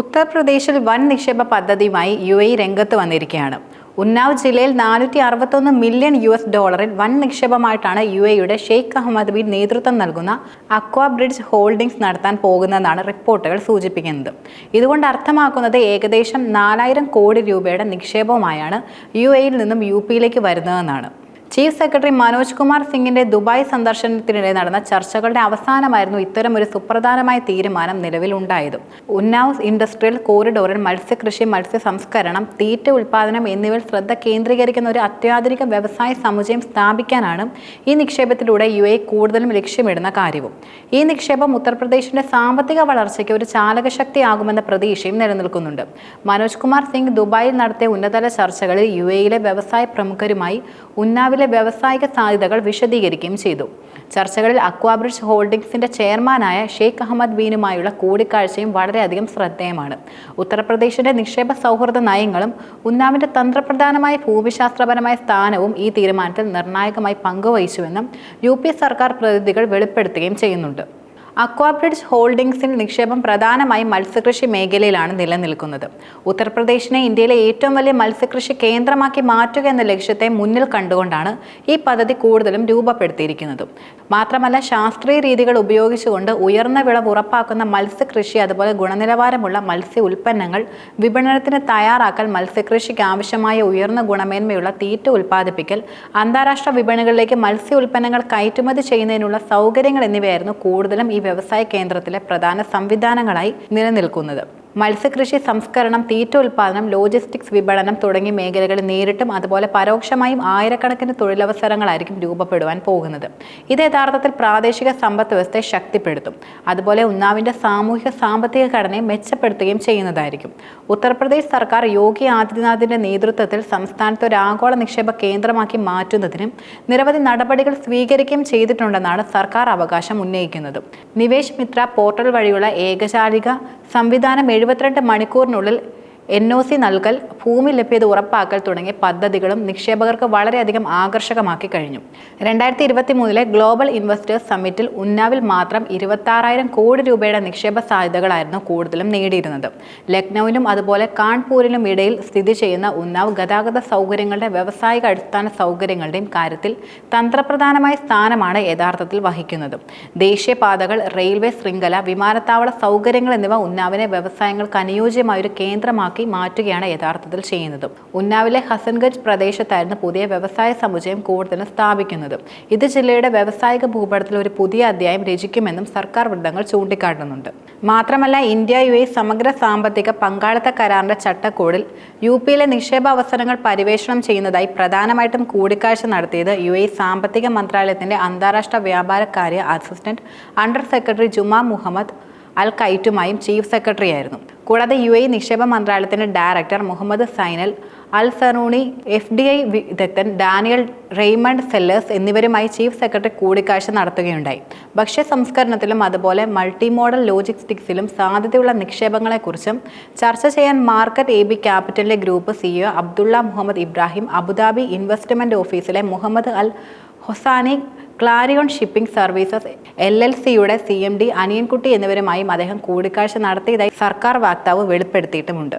ഉത്തർപ്രദേശിൽ വൻ നിക്ഷേപ പദ്ധതിയുമായി യു എ രംഗത്ത് വന്നിരിക്കുകയാണ്. ഉന്നാവ് ജില്ലയിൽ നാനൂറ്റി അറുപത്തൊന്ന് മില്യൺ യു എസ് ഡോളറിൽ വൻ നിക്ഷേപമായിട്ടാണ് യു എയുടെ ഷെയ്ഖ് അഹമ്മദ് ബിൻ നേതൃത്വം നൽകുന്ന അക്വാ ബ്രിഡ്ജ് ഹോൾഡിംഗ്സ് നടത്താൻ പോകുന്നതെന്നാണ് റിപ്പോർട്ടുകൾ സൂചിപ്പിക്കുന്നത്. ഇതുകൊണ്ട് അർത്ഥമാക്കുന്നത് ഏകദേശം നാലായിരം കോടി രൂപയുടെ നിക്ഷേപവുമായാണ് യു എയിൽ നിന്നും യു പിയിലേക്ക് വരുന്നതെന്നാണ്. ചീഫ് സെക്രട്ടറി മനോജ് കുമാർ സിംഗിന്റെ ദുബായ് സന്ദർശനത്തിനിടെ നടന്ന ചർച്ചകളുടെ അവസാനമായിരുന്നു ഒരു സുപ്രധാനമായ തീരുമാനം നിലവിലുണ്ടായത്. ഉന്നാവ് ഇൻഡസ്ട്രിയൽ കോറിഡോറിൽ മത്സ്യകൃഷി മത്സ്യ സംസ്കരണം തീറ്റ ഉൽപാദനം എന്നിവയിൽ ശ്രദ്ധ കേന്ദ്രീകരിക്കുന്ന ഒരു അത്യാധുനിക വ്യവസായ സമുച്ചയം സ്ഥാപിക്കാനാണ് ഈ നിക്ഷേപത്തിലൂടെ യു എ കൂടുതലും ലക്ഷ്യമിടുന്ന കാര്യവും. ഈ നിക്ഷേപം ഉത്തർപ്രദേശിന്റെ സാമ്പത്തിക വളർച്ചയ്ക്ക് ഒരു ചാലകശക്തിയാകുമെന്ന പ്രതീക്ഷയും നിലനിൽക്കുന്നുണ്ട്. മനോജ് കുമാർ സിംഗ് ദുബായിൽ നടത്തിയ ഉന്നതതല ചർച്ചകളിൽ യു എയിലെ വ്യവസായ പ്രമുഖരുമായി ഉന്നാവിലെ വ്യാവസായിക സാധ്യതകൾ വിശദീകരിക്കുകയും ചെയ്തു. ചർച്ചകളിൽ അക്വാബ്രിഡ്ജ് ഹോൾഡിംഗ്സിന്റെ ചെയർമാനായ ഷെയ്ഖ് അഹമ്മദ് ബീനുമായുള്ള കൂടിക്കാഴ്ചയും വളരെയധികം ശ്രദ്ധേയമാണ്. ഉത്തർപ്രദേശിന്റെ നിക്ഷേപ സൗഹൃദ നയങ്ങളും ഉന്നാവിന്റെ തന്ത്രപ്രധാനമായ ഭൂമിശാസ്ത്രപരമായ സ്ഥാനവും ഈ തീരുമാനത്തിൽ നിർണായകമായി പങ്കുവഹിച്ചുവെന്നും യു സർക്കാർ പ്രതിനിധികൾ വെളിപ്പെടുത്തുകയും ചെയ്യുന്നുണ്ട്. അക്വാബ്രിഡ്ജ് ഹോൾഡിംഗ്സിൽ നിക്ഷേപം പ്രധാനമായും മത്സ്യകൃഷി മേഖലയിലാണ് നിലനിൽക്കുന്നത്. ഉത്തർപ്രദേശിനെ ഇന്ത്യയിലെ ഏറ്റവും വലിയ മത്സ്യകൃഷി കേന്ദ്രമാക്കി മാറ്റുക എന്ന ലക്ഷ്യത്തെ മുന്നിൽ കണ്ടുകൊണ്ടാണ് ഈ പദ്ധതി കൂടുതലും രൂപപ്പെടുത്തിയിരിക്കുന്നത്. മാത്രമല്ല ശാസ്ത്രീയ രീതികൾ ഉപയോഗിച്ചുകൊണ്ട് ഉയർന്ന വിളവ് ഉറപ്പാക്കുന്ന മത്സ്യകൃഷി അതുപോലെ ഗുണനിലവാരമുള്ള മത്സ്യ ഉൽപ്പന്നങ്ങൾ വിപണനത്തിന് തയ്യാറാക്കൽ മത്സ്യകൃഷിക്ക് ആവശ്യമായ ഉയർന്ന ഗുണമേന്മയുള്ള തീറ്റ ഉൽപ്പാദിപ്പിക്കൽ അന്താരാഷ്ട്ര വിപണികളിലേക്ക് മത്സ്യ ഉൽപ്പന്നങ്ങൾ കയറ്റുമതി ചെയ്യുന്നതിനുള്ള സൗകര്യങ്ങൾ എന്നിവയായിരുന്നു കൂടുതലും ഈ വ്യവസായ കേന്ദ്രത്തിലെ പ്രധാന സംവിധാനങ്ങളായി നിലനിൽക്കുന്നത്. മത്സ്യകൃഷി സംസ്കരണം തീറ്റ ഉൽപ്പാദനം ലോജിസ്റ്റിക്സ് വിപണനം തുടങ്ങിയ മേഖലകളിൽ നേരിട്ടും അതുപോലെ പരോക്ഷമായും ആയിരക്കണക്കിന് തൊഴിലവസരങ്ങളായിരിക്കും രൂപപ്പെടുവാൻ പോകുന്നത്. ഇത് യഥാർത്ഥത്തിൽ പ്രാദേശിക സമ്പദ് വ്യവസ്ഥയെ ശക്തിപ്പെടുത്തും. അതുപോലെ ഉന്നാവിന്റെ സാമൂഹിക സാമ്പത്തിക ഘടനയെ മെച്ചപ്പെടുത്തുകയും ചെയ്യുന്നതായിരിക്കും. ഉത്തർപ്രദേശ് സർക്കാർ യോഗി ആദിത്യനാഥിന്റെ നേതൃത്വത്തിൽ സംസ്ഥാനത്ത് ഒരു ആഗോള നിക്ഷേപ കേന്ദ്രമാക്കി മാറ്റുന്നതിനും നിരവധി നടപടികൾ സ്വീകരിക്കുകയും ചെയ്തിട്ടുണ്ടെന്നാണ് സർക്കാർ അവകാശം ഉന്നയിക്കുന്നത്. നിവേശ് മിത്ര പോർട്ടൽ വഴിയുള്ള ഏകജാലിക സംവിധാനം എഴുപത്തിരണ്ട് മണിക്കൂറിനുള്ളിൽ എൻ ഒ സി നൽകൽ ഭൂമി ലഭ്യത ഉറപ്പാക്കൽ തുടങ്ങിയ പദ്ധതികളും നിക്ഷേപകർക്ക് വളരെയധികം ആകർഷകമാക്കി കഴിഞ്ഞു. രണ്ടായിരത്തി ഇരുപത്തി മൂന്നിലെ ഗ്ലോബൽ ഇൻവെസ്റ്റേഴ്സ് സമ്മിറ്റിൽ ഉന്നാവിൽ മാത്രം ഇരുപത്താറായിരം കോടി രൂപയുടെ നിക്ഷേപ സാധ്യതകളായിരുന്നു കൂടുതലും നേടിയിരുന്നത്. ലക്നൌവിലും അതുപോലെ കാൺപൂരിലും ഇടയിൽ സ്ഥിതി ചെയ്യുന്ന ഉന്നാവ് ഗതാഗത സൗകര്യങ്ങളുടെ വ്യവസായിക അടിസ്ഥാന സൗകര്യങ്ങളുടെയും കാര്യത്തിൽ തന്ത്രപ്രധാനമായ സ്ഥാനമാണ് യഥാർത്ഥത്തിൽ വഹിക്കുന്നത്. ദേശീയപാതകൾ റെയിൽവേ ശൃംഖല വിമാനത്താവള സൗകര്യങ്ങൾ എന്നിവ ഉന്നാവിനെ വ്യവസായങ്ങൾക്ക് അനുയോജ്യമായ ഒരു കേന്ദ്രമാക്കി മാറ്റുകയാണ് യഥാർത്ഥത്തിൽ ചെയ്യുന്നത്. ഉന്നാവിലെ ഹസൻഗഞ്ച് പ്രദേശത്തായിരുന്നു പുതിയ വ്യവസായ സമുച്ചയം കൂടുതലും സ്ഥാപിക്കുന്നത്. ഇത് ജില്ലയുടെ വ്യവസായിക ഭൂപടത്തിൽ ഒരു പുതിയ അധ്യായം രചിക്കുമെന്നും സർക്കാർ വൃത്തങ്ങൾ ചൂണ്ടിക്കാട്ടുന്നുണ്ട്. മാത്രമല്ല ഇന്ത്യ യു സമഗ്ര സാമ്പത്തിക പങ്കാളിത്ത കരാറിന്റെ ചട്ടക്കൂടിൽ യു പിയിലെ നിക്ഷേപ അവസരങ്ങൾ പരിവേഷണം ചെയ്യുന്നതായി പ്രധാനമായിട്ടും കൂടിക്കാഴ്ച നടത്തിയത് യു എ സാമ്പത്തിക മന്ത്രാലയത്തിന്റെ അന്താരാഷ്ട്ര വ്യാപാര കാര്യ assistant under secretary Juma Mohammed Al കൈറ്റുമായും chief secretary ആയിരുന്നു കൂടാതെ യു എ നിക്ഷേപ മന്ത്രാലയത്തിന്റെ director Mohammed Zainal Al Zarooni F D I വിദഗ്ധൻ ഡാനിയൽ റെയ്മണ്ട് സെല്ലേഴ്സ് എന്നിവരുമായി ചീഫ് സെക്രട്ടറി കൂടിക്കാഴ്ച നടത്തുകയുണ്ടായി. ഭക്ഷ്യ സംസ്കരണത്തിലും അതുപോലെ മൾട്ടി മോഡൽ ലോജിസ്റ്റിക്സിലും സാധ്യതയുള്ള നിക്ഷേപങ്ങളെക്കുറിച്ചും ചർച്ച ചെയ്യാൻ market A B ക്യാപിറ്റലിലെ group CEO Abdullah Mohammed Ibrahim Abu Dhabi investment ഓഫീസിലെ Mohammed Al Hosani Clarion shipping services L L സിയുടെ സി എം ഡി അനിയൻകുട്ടി എന്നിവരുമായും അദ്ദേഹം കൂടിക്കാഴ്ച നടത്തിയതായി സർക്കാർ വക്താവ് വെളിപ്പെടുത്തിയിട്ടുമുണ്ട്.